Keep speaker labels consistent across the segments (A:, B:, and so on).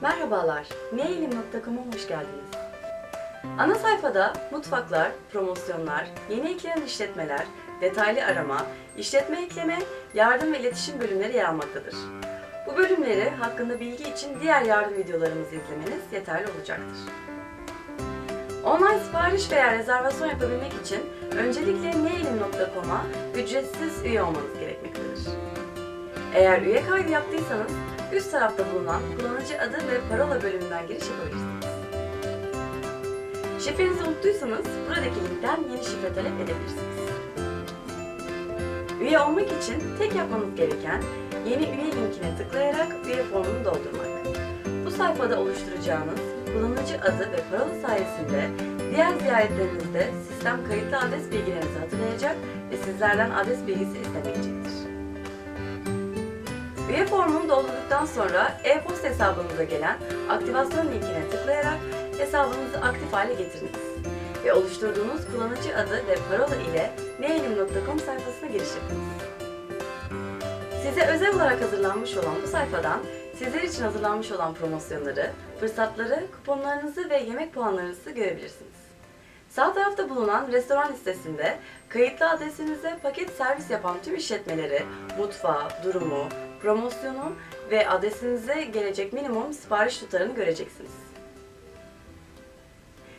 A: Merhabalar, neyilim.com'a hoş geldiniz. Ana sayfada mutfaklar, promosyonlar, yeni eklenen işletmeler, detaylı arama, işletme ekleme, yardım ve iletişim bölümleri yer almaktadır. Bu bölümleri hakkında bilgi için diğer yardım videolarımızı izlemeniz yeterli olacaktır. Online sipariş veya rezervasyon yapabilmek için öncelikle neyilim.com'a ücretsiz üye olmanız gerekmektedir. Eğer üye kaydı yaptıysanız üst tarafta bulunan kullanıcı adı ve parola bölümünden giriş yapabilirsiniz. Şifrenizi unuttuysanız buradaki linkten yeni şifre talep edebilirsiniz. Üye olmak için tek yapmanız gereken yeni üye linkine tıklayarak üye formunu doldurmak. Bu sayfada oluşturacağınız kullanıcı adı ve parola sayesinde diğer ziyaretlerinizde sistem kayıtlı adres bilgilerinizi hatırlayacak ve sizlerden adres bilgisi istemeyecektir. Üye formunu doldurduktan sonra e-posta hesabınıza gelen aktivasyon linkine tıklayarak hesabınızı aktif hale getiriniz ve oluşturduğunuz kullanıcı adı ve parola ile neylim.com sayfasına giriş yapınız. Size özel olarak hazırlanmış olan bu sayfadan sizler için hazırlanmış olan promosyonları, fırsatları, kuponlarınızı ve yemek puanlarınızı görebilirsiniz. Sağ tarafta bulunan restoran listesinde kayıtlı adresinize paket servis yapan tüm işletmeleri, mutfağı, durumu, promosyonu ve adresinize gelecek minimum sipariş tutarını göreceksiniz.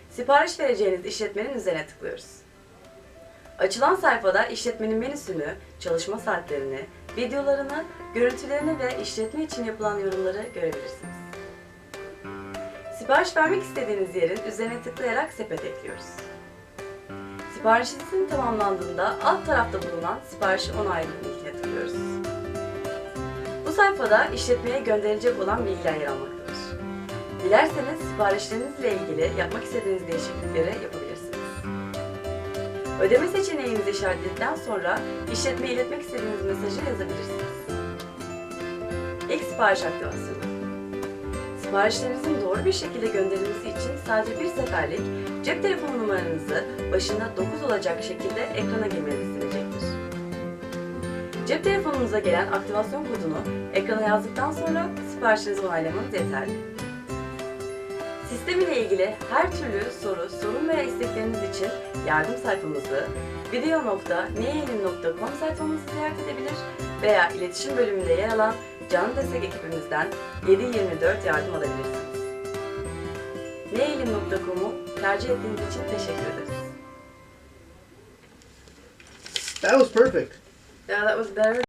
A: Sipariş vereceğiniz işletmenin üzerine tıklıyoruz. Açılan sayfada işletmenin menüsünü, çalışma saatlerini, videolarını, görüntülerini ve işletme için yapılan yorumları görebilirsiniz. Sipariş vermek istediğiniz yerin üzerine tıklayarak sepet ekliyoruz. Siparişinizin tamamlandığında alt tarafta bulunan siparişi onaylı linkine tıklıyoruz. Bu sayfada işletmeye gönderilecek olan bilgiler yer almaktadır. Dilerseniz siparişlerinizle ilgili yapmak istediğiniz değişiklikleri yapabilirsiniz. Ödeme seçeneğinizi işaretledikten sonra işletmeye iletmek istediğiniz mesajı yazabilirsiniz. İlk sipariş aktivasyonu. Siparişlerinizin doğru bir şekilde gönderilmesi için sadece bir seferlik cep telefonu numaranızı başında 9 olacak şekilde ekrana girmeniz istenecektir. Cep telefonunuza gelen aktivasyon kodunu ekrana yazdıktan sonra siparişinizi onaylamanız yeterli. Sistem ile ilgili her türlü soru, sorun veya istekleriniz için yardım sayfamızı video.neyelim.com sayfamızı ziyaret edebilir veya iletişim bölümünde yer alan canlı destek ekibimizden 7-24 yardım alabilirsiniz. Neyelim.com'u tercih ettiğiniz için teşekkür ederiz.
B: That was perfect.
A: Yeah, that was better.